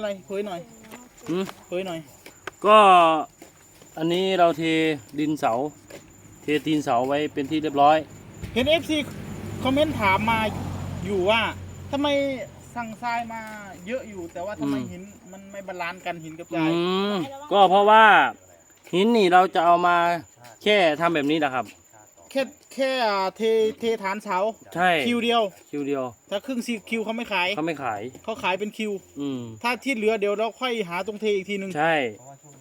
อะไรเผยหน่อยหืม เผยหน่อยก็อันนี้เราเทดินเสา เทตีนเสาไว้เป็นที่เรียบร้อย เห็น FC คอมเมนต์ถามมาอยู่ว่าทำไมสั่งทรายมาเยอะอยู่ แต่ว่าทำไมอืม หินมันไม่บาลานซ์กันหินกับทอืรายมก็เพราะว่าหินนี่เราจะเอามาแค่ทำแบบนี้นะครับ แค่แค่เทเทฐานเสาใช่คิวเดียว คิวเดียว ถ้าครึ่งซีคิวเขาไม่ขายเขาไม่ขาย เขาขายเป็นคิว อืม ถ้าที่เหลือเดี๋ยวเราค่อยหาตรงเทอีกทีหนึ่งใช่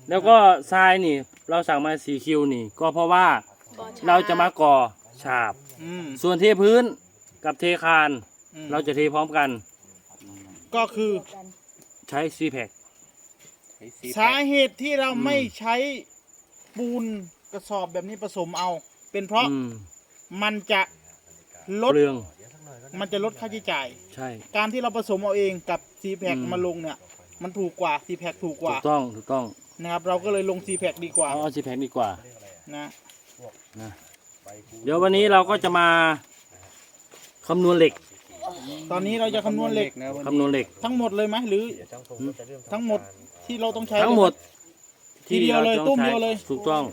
แล้วก็ทรายนี่ เราสั่งมาสี่คิวนี่ ก็เพราะว่าเราจะมาก่อฉาบ อืมส่วนเทพื้นกับเทคาน อืมเราจะเทพร้อมกัน ก็คือใช้ซีแพคสาเหตุที่เราไม่ใช้ปูนกระสอบแบบนี้ผสมเอา เป็นเพราะอืมมันจะลดเปลืองมันจะลดค่าใช้จ่าย ใช่ การที่เราผสมเอาเองกับซีแพคอืม มาลงเนี่ย มันถูกกว่าซีแพคถูกกถูว่ากต้องถูกต้องนะครับ เราก็เลยลงซีแพคดีกว่าเอาเอาซีแพคดีกว่านะนะเดี๋ยววันนี้เราก็จะมาคำนวณเหล็กตอนนี้เราจะคำนวณเหล็กคำนวณเหล็ก ทั้งหมดเลยไหมหรือทั้งหมดที่เราต้องใช้ทั้งหมดทีเดียวเลยราจะตุ้มใช้เดียวเลย ถูกต้อง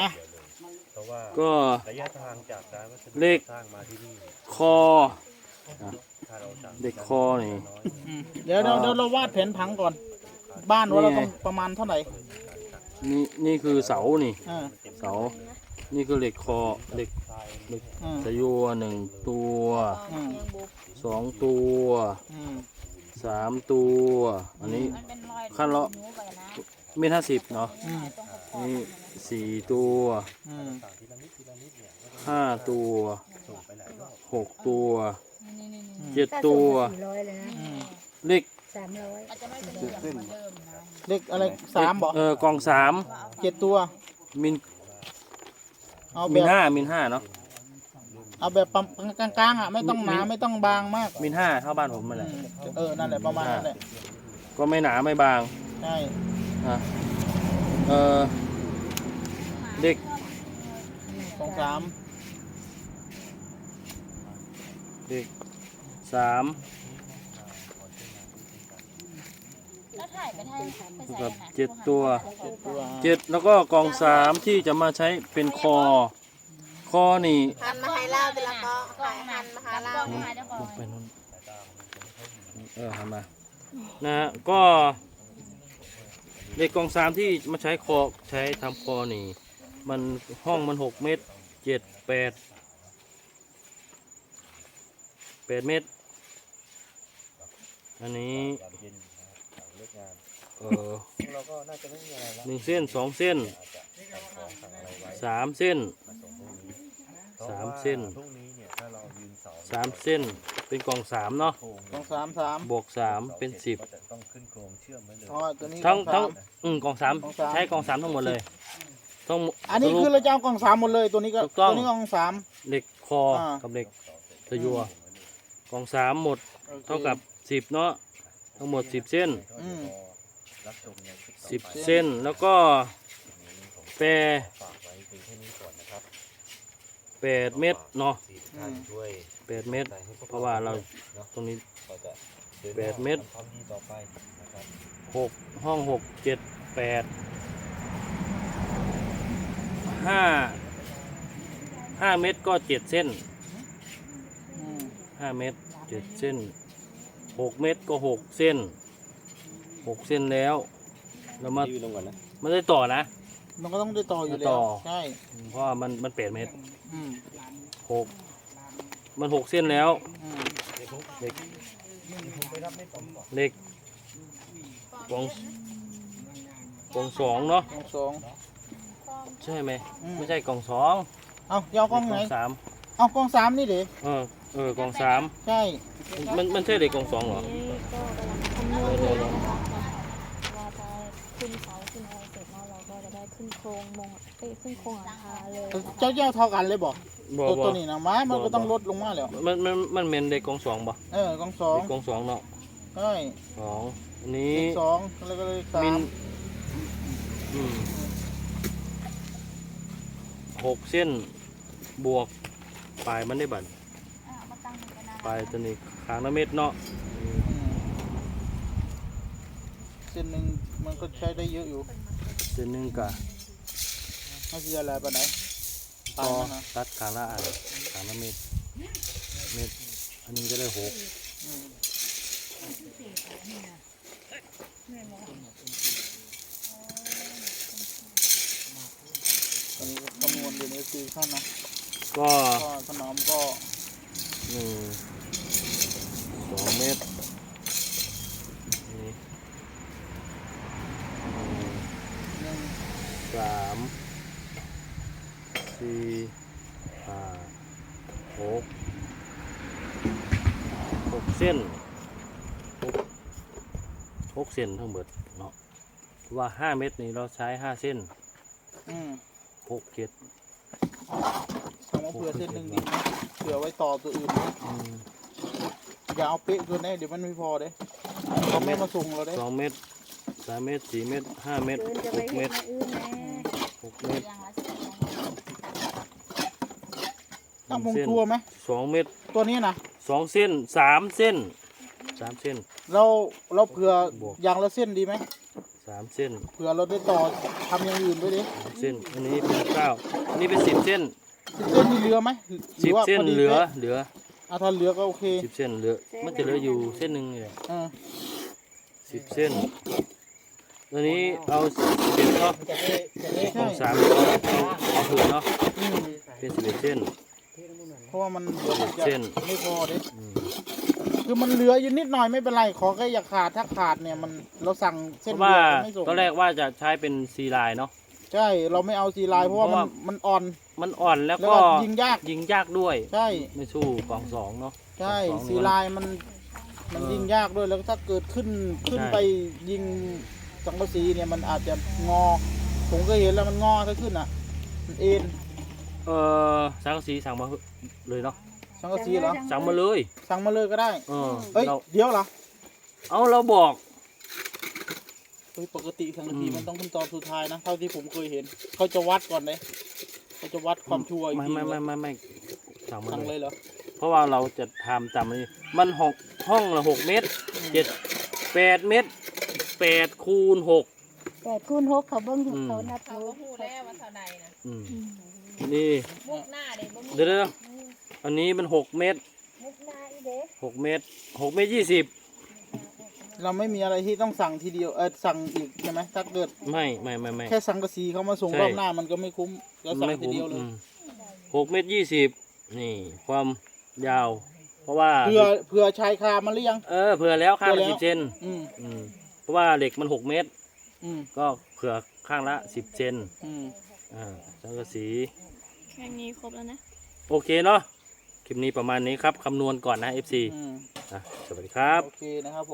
อะเพราะ ว่าก็ระยะทางจากร้านวัสดุเลข สร้างมาที่นี่คอ ถ้าเราสั่งเด็กคอนี่ น้อยอืมเดี๋ยวเราเดี๋ยวเราวาดแผนผังก่อน บ้านว่าเราต้องประมาณเท่าไหร่นี่นี่คือเสานี่อ่าเสา นี่คือเหล็กคอเหล็กเหล็กอืมสะยัวหนึ่งตัวอืมสองตัวอืมสามตัว อันนี้ขั้นละเมตรห้าสิบเนาะอืมนี่ สี่ตัวอืมห้าตัวหกตัวอืมเจ็ดตัว สี่ร้อยเลยนะอืมเลขสามร้อยเลขอะไรสามบอกเออกองสามเจ็ดตัวมินเอาแบมินบห้ามินห้าเนาะเอาแบบปั๊มกลางๆอะไม่ต้องหนาไม่ต้องบางมากมินห้าเท่าบ้านผมนั่นแหอืละ มเออนั่นแหละประมาณนั้นแหละก็ไม่หนาไม่บางใช่อะเออ เด็กสองสามเด็กสามแล้วถ่ายไปให้ไปใส่กับไหนเจ็ดตัวเจ็ดตัวเจ็ดแล้วก็กองสามที่จะมาใช้เป็นคอ คอนี่หันมาให้เล่าแต่ละก็หันมาหาเล่าหาเจ้าขอลงงไปนู่นเออหันมานะฮะก็เด็กกองสามที่มาใช้คอใช้ทำคอนี่ มันห้องมันหกเมตรเจ็ดแปดแปดเมตร อันนี้ยามเย็นนะครับหลังเลิกงานเออพวกเราก็น่าจะไม่มีอะไรละหนึ่งเส้นสองเส้นสั่งของสั่งอะไรไว้สามเส้นมาส่งพรุ่งนี้เพระสามว่เส้นพรุ่งนี้เนี่ยถ้าเรายืนเสาสามเส้นเป็นกองสามเนาะโครงสองสามสามบวกสามเป็นสิบก็จะต้องขึ้นโครงเชื่อมไว้เลยอ๋อตัวนี้ทั้งกอทั้งสามอืมกองสามกองสามใช้กองสามทั้งหมดเลยต้ องอันนี้สรุปคือเราจะเอากล่องสามหมดเลยตัวนี้ก็ถูกต้อง ตัวนี้กล่องสาม เหล็กคออ่ากับเหล็กตะยัวกองสามหมดเท่ากับสิบเนาะทั้งหมดสิบเส้นอืมรับชมในคลิปต่อสิบไปเส้นแล้วก็แปรฝากไว้เพียงแค่นี้ก่อนนะครับแปดเม็ดเนาะที่ท่านช่วยแปดเม็ดเพราะว่าเราตรงนี้ก็จะดินหแปน้าดเม็ดทำความดีต่อไปนะครับหกห้องหกเจ็ดแปด ห้าห้าเม็ดก็เจ็ดเส้นอืมห้าเม็ดเจ็ดเส้นหกเม็ดก็หกเส้นหกเส้นแล้วเรามายืนลงก่อนนะไม่ได้ต่อนะ มันก็ต้องได้ต่ออยู่ได้แล้ต่วอ ใช่เพราะว่ามันมันแปดเม็ดอืมหกมันหกเส้นแล้วอืมเล็กเล็กกองกองสองเนาะกล่องสอง ใช่ไหมอืม ไม่ใช่กองสองเอายาวกล่องไหนสามเอากล่องสามนี่เด็เออเออกองสามใช่มันมันใช่เด็กกองสองเหรอนี่ก็กำลังคำนวณอยู่นะคะว่าจะขึ้นเสาขึ้นอะไรเสร็จแล้วเราก็จะได้ขึ้นโครงมงเอ้ยขึ้นโครงหลังคาเลยนะคะเจ้าเจ้าเท่ากันเลยบอกบ่ตัวบ่ตัวนี้นะไม้มันบ่ก็ต้องบ่ลดลงมาแล้วมันมันมันเป็นเด็กกองสองบ่เออกล่องสองเด็กกองสองเนาะใช่สองอันนี้เลขสองแล้วก็เลขสามินมอืม หกเส้นบวกปลายมันได้บัตรอะมาตั้งกันนะปลายตัวนี้ขางละเม็ดเนาะอืมเส้นหนึ่งมันก็ใช้ได้เยอะอยู่เส้นหนึ่งกะไม่ใช่อะไรปะไหนก็ตามนั้นนะตัดขางละอันขางละเม็ดเม็ดอันนี้ก็ได้หก อืมตอนนี้ก็คำนวณอยู่ในสี่ขั้นนะก็ก็ถนอมก็หนึ่งสองเม็ดนี่หนึ่งหนึ่งสามสี่ห้าหกหกเส้นหกหกเส้นทั้งหมดเนาะว่าห้าเม็ดนี้เราใช้ห้าเส้น อืม หกเจ็ดสั่งมาเผื่อเส้นหนึ่งดีไหมเผื่อไว้ต่อตัวอื่นนะอืมอย่าเอาเป๊ะเกินได้เดี๋ยวมันไม่พอเด้เขาไม่มาส่งเราได้สองเม็ดสามเม็ดสี่เม็ดห้าเม็ดเดินจะหไปกเห็เม็นดในอื่นแน่หกเม็ดอย่างละสิบตั้งพงทัวร์ไหมสองเม็ดตัวนี้นะสองเส้นสามเส้นสามเส้น เราเราเผื่อบวก อย่างละเส้นดีไหม สามเส้นเผื่อเราได้ต่อทำอย่างอื่นด้วยดิสามเส้น อันนี้เป็นเก้าอันนี้เป็นสิบเส้นสิบเส้นมีเหลือไหมหรืสิบว่าเส้นพดีเหลือป๊ะเหลืออะถ้าเหลือก็โอเคสิบเส้นเหลือ มันจะเหลืออยู่เส้นหนึ่งเลยเออสิบเส้น ตัวนี้เอาสิบเอ็ดเนาะจะให้จะให้สองสามเอาเอาผืนเนาะอืมเป็นสิบเอ็ดเส้น เพราะว่ามันเดี๋ยวมันจะเส้นไม่พอเด้อืม คือมันเหลืออยู่นิดหน่อยไม่เป็นไรขอแค่อย่าขาดถ้าขาดเนี่ยมันเราสั่งเพเส้นราะเดีว่ายวไม่ส่งตอนแรกว่าจะใช้เป็นซีไลน์เนาะ ใช่เราไม่เอาซีไลน์เพราะว่าเพราะมัว่านมันอ่อนมันอ่อนแล้วแล้วก็ก็ยิงยากยิงยากด้วย ใช่ ไม่สู้กองสองเนาะ ใช่สองซีไลน์มันมันเออยิงยากด้วยแล้วถ้าเกิดขึ้นขึ้นใช่ ไปยิงสังกะสีเนี่ยมันอาจจะงอ ผมก็เห็นแล้วมันงอถ้าขึ้นอะมันเอ็นเออสังกะสีสั่งมาเลยเนาะ สังกะสีเหรอ สั่งมาเลยสั่งมาเลยก็ได้ เออเอ้ย เราเดี๋ยวเหรอเอาเราบอกเฮ้ยปกติสังกะสีอืมมันต้องขึ้นตอนสุดท้ายนะ เท่าที่ผมเคยเห็น เขาจะวัดก่อนเลยเขาจะวัดความชัวร์อีกไม่ทีไม่ไม่ไม่ไม่สั่งมาสั่งเลเลยยเหรอ เพราะว่าเราจะทำจำนี้มันหกห้องละหกเมตรเจ็ดแปดเมตรแปดคูณหก แปดคูณหกเขาเบิ้งอยู่อืม เขานับเขารู้ก็พูดแล้วว่าเท่าใดนะอืมอืมนี่ มุกหน้าเด็กบ่มีเดี๋ยวเดี๋ยว อันนี้มันหกเมตรมุกนาอีเด็กหกเมตรหกเมตรยี่สิบเราไม่มีอะไรที่ต้องสั่งทีเดียวเออสั่งอีกใช่ไหมถ้าเกิดไม่ไม่ไม่ไม่ แค่สังกะสีเขามาส่งใช่ รอบหน้ามันก็ไม่คุ้มเราสั่งไม่ทีคุ้มเดียวเลยอืมหกเมตรยี่สิบนี่ความยาว เพราะว่าเผื่อเผื่อชายคามันหรือยัง เออเผื่อแล้วข้างเผื่ละอแล้ว สิบเซนอืมอืมเพราะว่าเหล็กมันหกเมตร อืมก็เผื่อข้างละสิบเซนอืมอ่าสังกะสีแค่นี้ครบแล้วนะ โอเคเนาะค ลิปนี้ประมาณนี้ครับคำนวณก่อนนะ FC อืมอะสวัสดีครับ โอเคนะครับผม